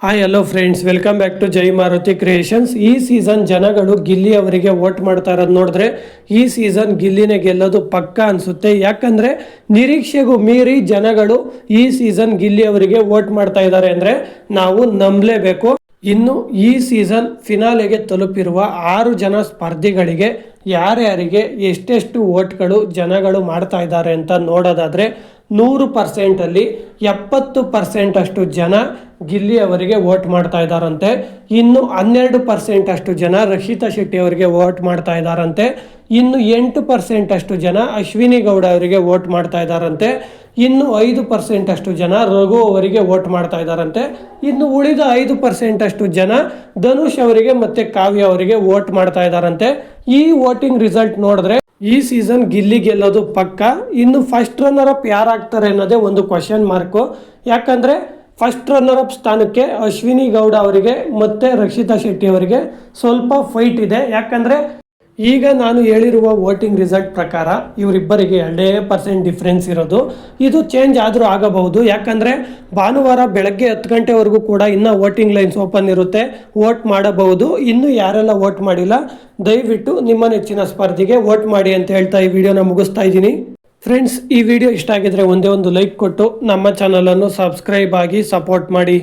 Hi hello friends welcome back to Jai Maruti creations ಈ season ಜನಗಳು ಗಿಲ್ಲಿ ಅವರಿಗೆ vote ಮಾಡ್ತಾ ಇರೋದು ನೋಡಿದ್ರೆ ಈ ಸೀಸನ್ ಗಿಲ್ಲಿನೇ ಗೆಲ್ಲೋದು ಪಕ್ಕ ಅನಿಸುತ್ತೆ. ಯಾಕಂದರೆ ನಿರೀಕ್ಷೆಗೂ ಮೀರಿ ಜನಗಳು ಈ ಸೀಸನ್ ಗಿಲ್ಲಿ ಅವರಿಗೆ ವೋಟ್ ಮಾಡ್ತಾ ಇದ್ದಾರೆ ಅಂದರೆ ನಾವು ನಂಬಲೇಬೇಕು. ಇನ್ನು ಈ ಸೀಸನ್ ಫಿನಾಲೆಗೆ ತಲುಪಿರುವ ಆರು ಜನ ಸ್ಪರ್ಧಿಗಳಿಗೆ ಯಾರ್ಯಾರಿಗೆ ಎಷ್ಟೆಷ್ಟು ವೋಟ್ಗಳು ಜನಗಳು ಮಾಡ್ತಾ ಇದ್ದಾರೆ ಅಂತ ನೋಡೋದಾದರೆ ನೂರು ಪರ್ಸೆಂಟಲ್ಲಿ ಎಪ್ಪತ್ತು ಪರ್ಸೆಂಟಷ್ಟು ಜನ ಗಿಲ್ಲಿ ಅವರಿಗೆ ವೋಟ್ ಮಾಡ್ತಾ ಇದ್ದಾರಂತೆ. ಇನ್ನು ಹನ್ನೆರಡು ಪರ್ಸೆಂಟ್ ಅಷ್ಟು ಜನ ರಕ್ಷಿತಾ ಶೆಟ್ಟಿ ಅವರಿಗೆ ವೋಟ್ ಮಾಡ್ತಾ ಇದ್ದಾರಂತೆ. ಇನ್ನು ಎಂಟು ಪರ್ಸೆಂಟಷ್ಟು ಜನ ಅಶ್ವಿನಿ ಗೌಡ ಅವರಿಗೆ ವೋಟ್ ಮಾಡ್ತಾ ಇದ್ದಾರಂತೆ. ಇನ್ನು ಐದು ಪರ್ಸೆಂಟಷ್ಟು ಜನ ರಘು ಅವರಿಗೆ ವೋಟ್ ಮಾಡ್ತಾ ಇದ್ದಾರಂತೆ. ಇನ್ನು ಉಳಿದ ಐದು ಪರ್ಸೆಂಟಷ್ಟು ಜನ ಧನುಷ್ ಅವರಿಗೆ ಮತ್ತೆ ಕಾವ್ಯ ಅವರಿಗೆ ವೋಟ್ ಮಾಡ್ತಾ ಇದ್ದಾರಂತೆ. ಈ ವೋಟಿಂಗ್ ರಿಸಲ್ಟ್ ನೋಡಿದ್ರೆ ಈ ಸೀಸನ್ ಗಿಲ್ಲಿ ಗೆಲ್ಲೋದು ಪಕ್ಕ? ಇನ್ನು ಫಸ್ಟ್ ರನ್ನರ್ ಅಪ್ ಯಾರಾಗ್ತಾರೆ ಅನ್ನೋದೇ ಒಂದು ಕ್ವಶನ್ ಮಾರ್ಕು ಯಾಕಂದರೆ ಫಸ್ಟ್ ರನ್ನರ್ ಅಪ್ ಸ್ಥಾನಕ್ಕೆ ಅಶ್ವಿನಿ ಗೌಡ ಅವರಿಗೆ ಮತ್ತೆ ರಕ್ಷಿತಾ ಶೆಟ್ಟಿ ಅವರಿಗೆ ಸ್ವಲ್ಪ ಫೈಟ್ ಇದೆ. ಯಾಕಂದ್ರೆ ಈಗ ನಾನು ಹೇಳಿರುವ ವೋಟಿಂಗ್ ರಿಸಲ್ಟ್ ಪ್ರಕಾರ ಇವರಿಬ್ಬರಿಗೆ ಎರಡೇ ಪರ್ಸೆಂಟ್ ಡಿಫ್ರೆನ್ಸ್ ಇರೋದು. ಇದು ಚೇಂಜ್ ಆದರೂ ಆಗಬಹುದು. ಯಾಕಂದರೆ ಭಾನುವಾರ ಬೆಳಗ್ಗೆ ಹತ್ತು ಗಂಟೆವರೆಗೂ ಕೂಡ ಇನ್ನೂ ವೋಟಿಂಗ್ ಲೈನ್ಸ್ ಓಪನ್ ಇರುತ್ತೆ. ವೋಟ್ ಮಾಡಬಹುದು. ಇನ್ನೂ ಯಾರೆಲ್ಲ ವೋಟ್ ಮಾಡಿಲ್ಲ, ದಯವಿಟ್ಟು ನಿಮ್ಮ ನೆಚ್ಚಿನ ಸ್ಪರ್ಧಿಗೆ ವೋಟ್ ಮಾಡಿ ಅಂತ ಹೇಳ್ತಾ ಈ ವಿಡಿಯೋನ ಮುಗಿಸ್ತಾ ಇದ್ದೀನಿ. ಫ್ರೆಂಡ್ಸ್ ಈ ವಿಡಿಯೋ ಇಷ್ಟ ಆಗಿದ್ರೆ ಒಂದೇ ಒಂದು ಲೈಕ್ ಕೊಟ್ಟು ನಮ್ಮ ಚಾನಲನ್ನು ಸಬ್ಸ್ಕ್ರೈಬ್ ಆಗಿ ಸಪೋರ್ಟ್ ಮಾಡಿ.